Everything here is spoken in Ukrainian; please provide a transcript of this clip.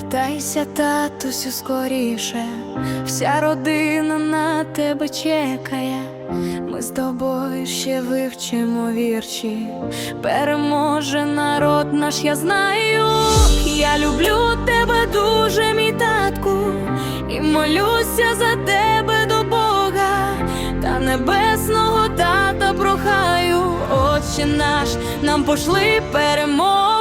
Повертайся, татусю, скоріше, вся родина на тебе чекає. Ми з тобою ще вивчимо вірші. Переможе народ наш, я знаю. Я люблю тебе дуже, мій татку, і молюся за тебе до Бога, та небесного тата прохаю, Отче наш, нам пошли перемогу.